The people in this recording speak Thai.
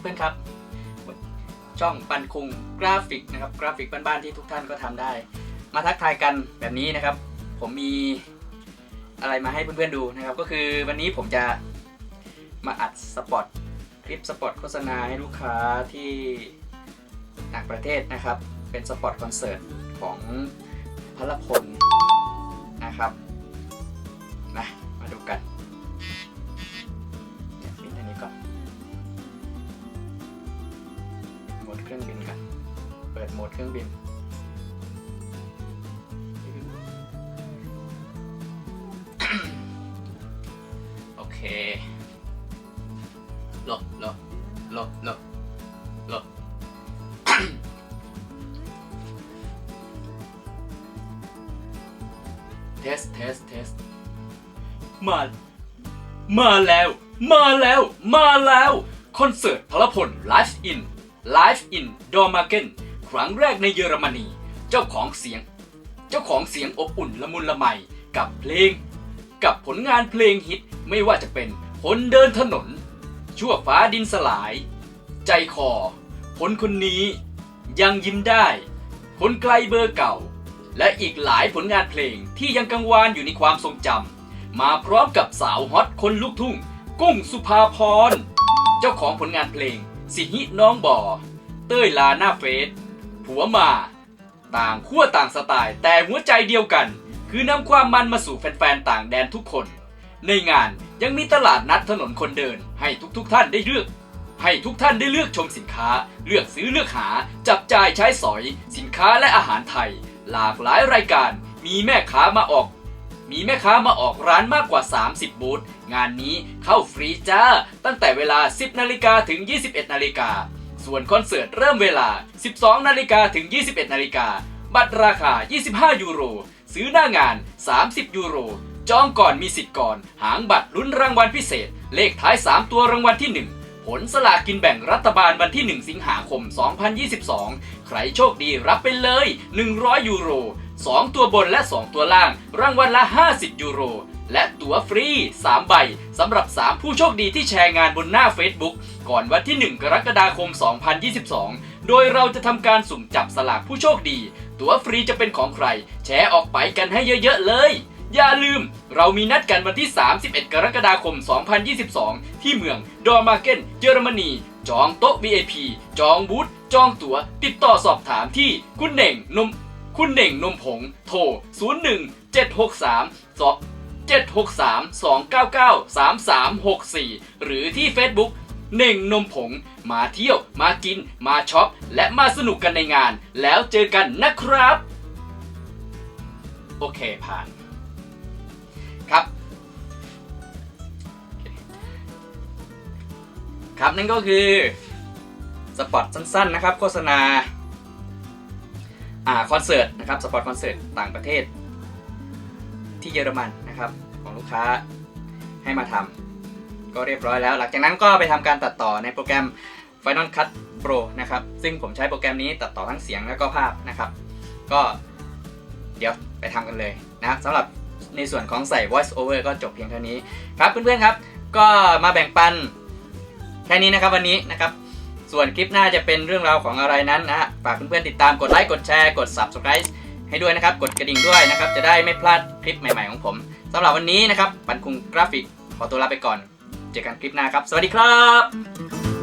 เพื่อนๆครับ ช่องปันคุงกราฟิกนะครับกราฟิกบ้านๆที่ทุกท่านก็ทำได้ มาทักทายกันแบบนี้นะครับ ผมมีอะไรมาให้เพื่อนๆดูนะครับ ก็คือวันนี้ผมจะมาอัดสปอตคลิปสปอตโฆษณาให้ลูกค้าที่ต่างประเทศนะครับ เป็นสปอตคอนเสิร์ตของพลพลนะครับนะมาดูกัน เครื่องบินกัน เปิดโหมดเครื่องบิน โอเคหลบหลบหลบหลบหลบเทส เทส เทส มา มาแล้ว มาแล้ว มาแล้ว คอนเสิร์ตพลพลไลฟ์อิน ไลฟ์อินดอร์มาเกนครั้งแรกในเยอรมนี เจ้าของเสียง เจ้าของเสียงอบอุ่นละมุนละไมกับเพลง กับผลงานเพลงฮิตไม่ว่าจะเป็นคนเดินถนน ชั่วฟ้าดินสลาย ใจคอคนคนนี้ ยังยิ้มได้ คนไกลเบอร์เก่า และอีกหลายผลงานเพลงที่ยังกังวานอยู่ในความทรงจำมาพร้อมกับสาวฮอตคนลูกทุ่ง กุ้งสุภาพร เจ้าของผลงานเพลง สิหิน้องบ่อ เต้ยลาหน้าเฟสผัวมา ต่างขั้วต่างสไตล์แต่หัวใจเดียวกัน คือนำความมันมาสู่แฟนๆต่างแดนทุกคน ในงานยังมีตลาดนัดถนนคนเดิน ให้ทุกๆท่านได้เลือก ให้ทุกท่านได้เลือกชมสินค้า เลือกซื้อเลือกหา จับจ่ายใช้สอย สินค้าและอาหารไทย หลากหลายรายการมีแม่ค้ามาออก มีแม่ค้ามาออกร้านมากกว่า 30 บูธ งานนี้เข้าฟรีจ้า ตั้งแต่เวลา 10 นาฬิกาถึง 21 นาฬิกา ส่วนคอนเสิร์ตเริ่มเวลา 12 นาฬิกาถึง 21 นาฬิกา บัตรราคา 25 ยูโร ซื้อหน้างาน 30 ยูโร จองก่อนมีสิทธิ์ก่อน หางบัตรลุ้นรางวัลพิเศษ เลขท้าย 3 ตัวรางวัลที่ 1ผลสลากกินแบ่งรัฐบาลวันที่ 1 สิงหาคม 2022 ใครโชคดีรับไปเลย 100 ยูโร 2 ตัวบนและ 2 ตัวล่าง รางวัลละ 50 ยูโร และตั๋วฟรี 3 ใบสำหรับ 3 ผู้โชคดีที่แชร์งานบนหน้า Facebook ก่อนวันที่ 1 กรกฎาคม 2022 โดยเราจะทำการสุ่มจับสลากผู้โชคดี ตั๋วฟรีจะเป็นของใคร แชร์ออกไปกันให้เยอะๆเลย อย่าลืม เรามีนัดกันวันที่ 31 กรกฎาคม 2022 ที่เมืองดอร์มาเกนเยอรมนี จองโต๊ะ VIP จองบูธจองตั๋ว ติดต่อสอบถามที่คุณเน่งนมคุณเน่งนมผง โทร 01 763 763 299 3364 หรือที่ Facebook เน่งนมผง มาเที่ยว มากิน มาช็อป และมาสนุกกันในงาน แล้วเจอกันนะครับ โอเคผ่าน ครับ ครับนั่นก็คือ สปอตสั้นๆนะครับโฆษณา อ่า คอนเสิร์ตนะครับ สปอตคอนเสิร์ตต่างประเทศ ที่เยอรมัน ของลูกค้าให้มาทำก็เรียบร้อยแล้ว หลังจากนั้นก็ไปทำการตัดต่อในโปรแกรม Final Cut Pro นะครับ ซึ่งผมใช้โปรแกรมนี้ตัดต่อทั้งเสียงแล้วก็ภาพนะครับ ก็เดี๋ยวไปทำกันเลยนะครับสำหรับในส่วนของใส่ voice over ก็จบเพียงเท่านี้ครับเพื่อนๆครับ ก็มาแบ่งปันแค่นี้นะครับวันนี้นะครับ ส่วนคลิปหน้าจะเป็นเรื่องราวของอะไรนั้นนะฮะฝากเพื่อนๆติดตามกดไลค์กดแชร์กด subscribe ให้ด้วยนะครับ กดกระดิ่งด้วยนะครับ จะได้ไม่พลาดคลิปใหม่ๆของผม สำหรับวันนี้นะครับปันคุงกราฟิกขอตัวลาไปก่อน เจอกันคลิปหน้าครับ สวัสดีครับ